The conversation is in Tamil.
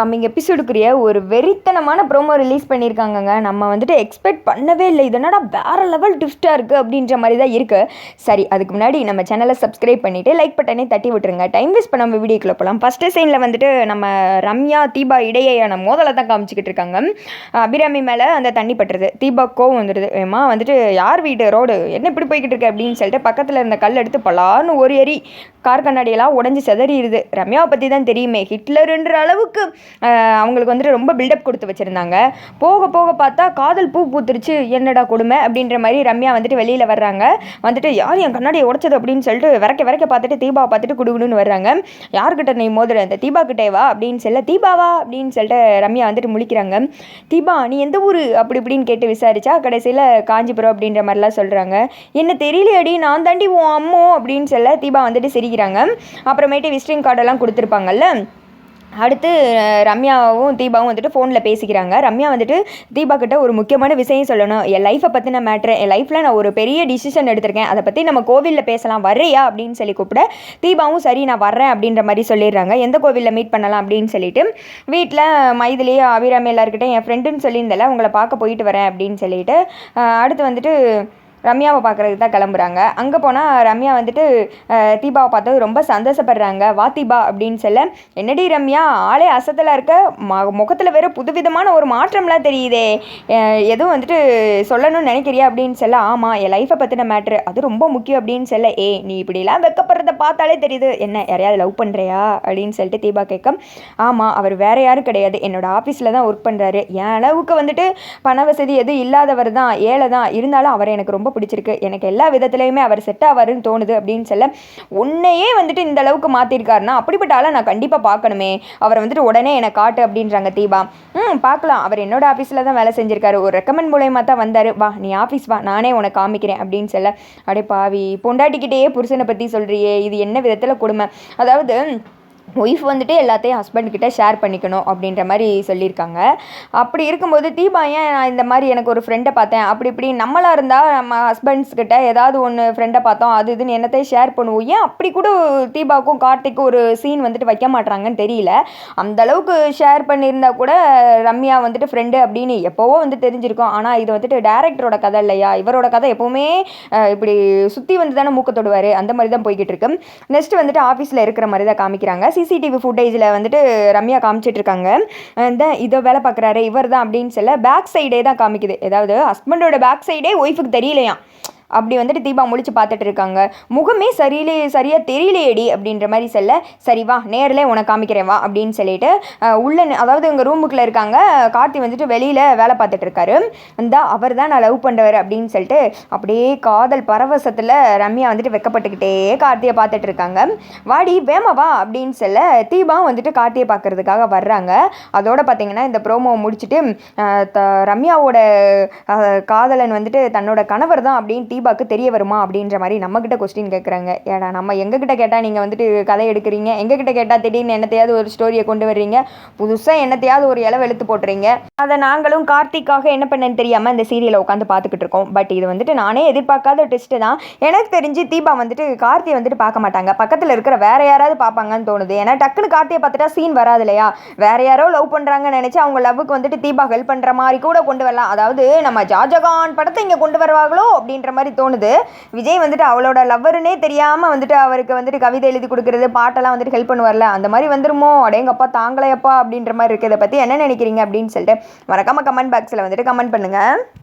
கம்மிங் எபிசோடுக்குரிய ஒரு வெறித்தனமான ப்ரோமோ ரிலீஸ் பண்ணியிருக்காங்கங்க. நம்ம வந்துட்டு எக்ஸ்பெக்ட் பண்ணவே இல்லை. இது என்னடா வேறு லெவல் ட்விஸ்ட்டாக இருக்குது அப்படின்ற மாதிரி தான் இருக்குது சரி அதுக்கு முன்னாடி நம்ம சேனலை சப்ஸ்கிரைப் பண்ணிவிட்டு லைக் பட்டனே தட்டி விட்டுருங்க. டைம் வேஸ்ட் பண்ணாமல் வீடியோக்குள்ள போகலாம் ஃபஸ்ட்டு சைனில் வந்துட்டு நம்ம ரம்யா தீபா இடையேயான மோதலை தான் காமிச்சிக்கிட்டு இருக்காங்க. அபிராமி மேலே அந்த தண்ணி பட்டுறது. தீபா கோவம் வந்துடுது ஏமா வந்துட்டு யார் வீடு? ரோடு. என்ன இப்படி போய்கிட்டு இருக்கு அப்படின்னு சொல்லிட்டு பக்கத்தில் இருந்த கல் எடுத்து பலான்னு ஒரு எரி கார் கண்ணாடியெல்லாம் உடஞ்சி செதறிடுது. ரம்யாவை பற்றி தான் தெரியுமே. ஹிட்லருன்ற அளவுக்கு அவங்களுக்கு வந்துட்டு ரொம்ப பில்டப் கொடுத்து வச்சுருந்தாங்க. போக போக பார்த்தா காதல் பூ பூத்துருச்சு என்னடா கொடுமை அப்படின்ற மாதிரி ரம்யா வந்துட்டு வெளியில் வர்றாங்க. வந்துட்டு யார் என் கண்ணாடி உடைச்சது? அப்படின்னு சொல்லிட்டு விரைக்க விரைக்க பார்த்துட்டு தீபாவை பார்த்துட்டு குடுகுடுன்னு வர்றாங்க. யார்கிட்ட நீ மோதுற? அந்த தீபா கிட்டே வா அப்படின்னு சொல்ல தீபாவா அப்படின்னு சொல்லிட்டு ரம்யா வந்துட்டு முழிக்கிறாங்க. தீபா நீ எந்த ஊர்? அப்படி இப்படின்னு கேட்டு விசாரிச்சா கடைசியில் காஞ்சிபுரம் அப்படின்ற மாதிரிலாம் சொல்கிறாங்க என்ன தெரியலையடி நான் தாண்டி உன் அம்மோ அப்படின்னு சொல்ல தீபா வந்துட்டு சிரிக்கிறாங்க. அப்புறமேட்டு விசிட்டிங் கார்டெல்லாம் கொடுத்துருப்பாங்கல்ல அடுத்து ரம்யாவும் தீபாவும் வந்துட்டு ஃபோனில் பேசிக்கிறாங்க. ரம்யா வந்துட்டு தீபா கிட்ட ஒரு முக்கியமான விஷயம் சொல்லணும். என் லைஃப்பை பற்றின மேட்ரு என் லைஃப்பில் நான் ஒரு பெரிய டிசிஷன் எடுத்திருக்கேன். அதை பற்றி நம்ம கோவிலில் பேசலாம். வர்றியா? அப்படின்னு சொல்லி கூப்பிட தீபாவும் சரி நான் வர்றேன். அப்படின்ற மாதிரி சொல்லிடுறாங்க. எந்த கோவிலில் மீட் பண்ணலாம்? அப்படின்னு சொல்லிட்டு வீட்டில் மைதிலேயே அபிராமி எல்லாருக்கிட்டே என் ஃப்ரெண்டுன்னு சொல்லியிருந்தல உங்களை பார்க்க போயிட்டு வரேன். அப்படின்னு சொல்லிட்டு அடுத்து வந்துட்டு ரம்யாவை பார்க்குறதுக்கு தான் கிளம்புறாங்க. அங்கே போனால் ரம்யா வந்துட்டு தீபாவை பார்த்தது ரொம்ப சந்தோஷப்படுறாங்க. வா தீபா அப்படின்னு சொல்ல என்னடி ரம்யா ஆளே அசத்தில் இருக்க? ம முகத்தில் வேற புதுவிதமான ஒரு மாற்றம்லாம் தெரியுதே. எதுவும் வந்துட்டு சொல்லணும்னு நினைக்கிறியா அப்படின்னு சொல்ல ஆமாம் என் லைஃப்பை பற்றின மேட்ரு அது ரொம்ப முக்கியம் அப்படின்னு சொல்ல ஏ நீ இப்படிலாம் வெக்கப்படுறத பார்த்தாலே தெரியுது. என்ன யாரையாவது லவ் பண்ணுறியா அப்படின்னு சொல்லிட்டு தீபா கேட்க ஆமாம் அவர் வேறு யாரும் கிடையாது. என்னோடய ஆஃபீஸில் தான் ஒர்க் பண்ணுறாரு என் அளவுக்கு வந்துட்டு பண வசதி எதுவும் இல்லாதவர் தான் ஏழை தான். இருந்தாலும் அவரை எனக்கு ரொம்ப பிடிச்சிருக்கு. எனக்கு எல்லா விதத்துலையுமே அவர் செட் ஆவாருன்னு தோணுது அப்படின்னு சொல்ல உன்னையே வந்துட்டு இந்த அளவுக்கு மாற்றிருக்காருன்னா அப்படிப்பட்ட ஆளை நான் கண்டிப்பாக பார்க்கணுமே. அவரை வந்துட்டு உடனே என்னை காட்டு அப்படின்றாங்க தீபா. ம் பார்க்கலாம். அவர் என்னோட ஆஃபீஸில் தான் வேலை செஞ்சிருக்காரு. ஒரு ரெக்கமெண்ட் மூலயமா தான் வந்தார். வா நீ ஆஃபீஸ் வா நானே உனக்கு காமிக்கிறேன் அப்படின்னு சொல்ல அடே பாவி பொண்டாட்டிக்கிட்டேயே புருஷனை பற்றி சொல்கிறியே இது என்ன விதத்தில் கொடுமை? அதாவது ஒய்ஃப் வந்துட்டு எல்லாத்தையும் ஹஸ்பண்ட் கிட்ட ஷேர் பண்ணிக்கணும் அப்படின்ற மாதிரி சொல்லியிருக்காங்க. அப்படி இருக்கும்போது தீபா ஏன் நான் இந்த மாதிரி எனக்கு ஒரு ஃப்ரெண்டை பார்த்தேன்? அப்படி இப்படி நம்மளாக இருந்தால் நம்ம ஹஸ்பண்ட்ஸ் கிட்ட ஏதாவது ஒன்று ஃப்ரெண்டை பார்த்தோம். அது இதுன்னு என்னத்தையும் ஷேர் பண்ணுவோம். ஏன் அப்படி கூட தீபாவுக்கும் கார்த்திக்கும் ஒரு சீன் வந்துட்டு வைக்க மாட்றாங்கன்னு தெரியல. அந்த அளவுக்கு ஷேர் பண்ணியிருந்தா கூட ரம்யா வந்துட்டு ஃப்ரெண்டு அப்படின்னு எப்போவோ வந்து தெரிஞ்சிருக்கும். ஆனால் இது வந்துட்டு டேரக்டரோட கதை இல்லையா? இவரோட கதை எப்போவுமே இப்படி சுற்றி வந்து தானே மூக்க தொடுவார்? அந்த மாதிரி தான் போய்கிட்டு இருக்கு. நெக்ஸ்ட் வந்துட்டு ஆஃபீஸில் இருக்கிற மாதிரி தான் காமிக்கிறாங்க. சிசிடிவி ஃபுட்டேஜில் வந்துட்டு ரம்யா காமிச்சிட்டு இருக்காங்க இந்த இதோ வேலை பார்க்குறாரு இவர் தான் அப்படின்னு சொல்ல பேக் சைடே தான் காமிக்குது. ஏதாவது ஹஸ்பண்டோட பேக் சைடே ஒய்ஃபுக்கு தெரியலையாம். அப்படி வந்துட்டு தீபா முழிச்சு பார்த்துட்டு இருக்காங்க. முகமே சரியிலே சரியாக தெரியலையேடி அப்படின்ற மாதிரி சொல்ல சரி வா நேரில் உனக்கு காமிக்கிறேன் வா அப்படின்னு சொல்லிட்டு உள்ள அதாவது எங்கள் ரூமுக்குள்ளே இருக்காங்க. கார்த்தி வந்துட்டு வெளியில் வேலை பார்த்துட்டு இருக்காரு. இந்த அவர் தான் நான் லவ் பண்ணுறவர் அப்படின்னு சொல்லிட்டு அப்படியே காதல் பரவசத்தில் ரம்யா வந்துட்டு வெக்கப்பட்டுக்கிட்டே கார்த்தியை பார்த்துட்டு இருக்காங்க. வாடி வேமா வா அப்படின்னு சொல்ல தீபா வந்துட்டு கார்த்தியை பார்க்கறதுக்காக வர்றாங்க. அதோட பார்த்தீங்கன்னா இந்த ப்ரோமோ முடிச்சுட்டு த- ரம்யாவோட காதலன் வந்துட்டு தன்னோட கணவர் தான் அப்படின்னு தீபாக்கு தெரிய வருமா அப்படின்ற மாதிரி நம்மக்கிட்ட கொஸ்டின் கேட்குறாங்க ஏடா நம்ம எங்ககிட்ட கேட்டால் நீங்கள் வந்துட்டு கதை எடுக்கிறீங்க. எங்ககிட்ட கேட்டால் திடீர்னு என்னத்தையாவது ஒரு ஸ்டோரியை கொண்டு வர்றீங்க. புதுசாக என்னத்தையாவது ஒரு இலை எழுத்து போட்டுறீங்க. அதை நாங்களும் கார்த்திக்காக என்ன பண்ணேன்னு தெரியாமல் இந்த சீரியலை உட்காந்து பார்த்துக்கிட்டு இருக்கோம். பட் இது வந்துட்டு நானே எதிர்பார்க்காத டெஸ்ட்டு தான். எனக்கு தெரிஞ்சு தீபா வந்துட்டு கார்த்தியை வந்துட்டு பார்க்க மாட்டாங்க. பக்கத்தில் இருக்கிற வேற யாராவது பார்ப்பாங்கன்னு தோணுது. ஏன்னா டக்குன்னு கார்த்தியை பார்த்துட்டா சீன் வராது இல்லையா? வேற யாரோ லவ் பண்ணுறாங்கன்னு நினச்சி அவங்க லவ்வுக்கு வந்துட்டு தீபா ஹெல்ப் பண்ணுற மாதிரி கூட கொண்டு வரலாம். அதாவது நம்ம ஜாஜகான் படத்தை இங்கே கொண்டு வருவாங்களோ அப்படின்ற மாதிரி தோணுது. விஜய் வந்துட்டு அவளோட லவ்வருனே தெரியாமல் வந்துட்டு அவருக்கு வந்துட்டு கவிதை எழுதி கொடுக்குறது பாட்டெல்லாம் வந்துட்டு ஹெல்ப் பண்ணுவார்ல. அந்த மாதிரி வந்துருமோ? அடேங்கப்பா தாங்களையப்பா அப்படின்ற மாதிரி இருக்குது இதை பற்றி என்ன நினைக்கிறீங்க அப்படின்னு சொல்லிட்டு மறக்காம கமெண்ட் பாக்ஸில் வந்துட்டு கமெண்ட் பண்ணுங்கள்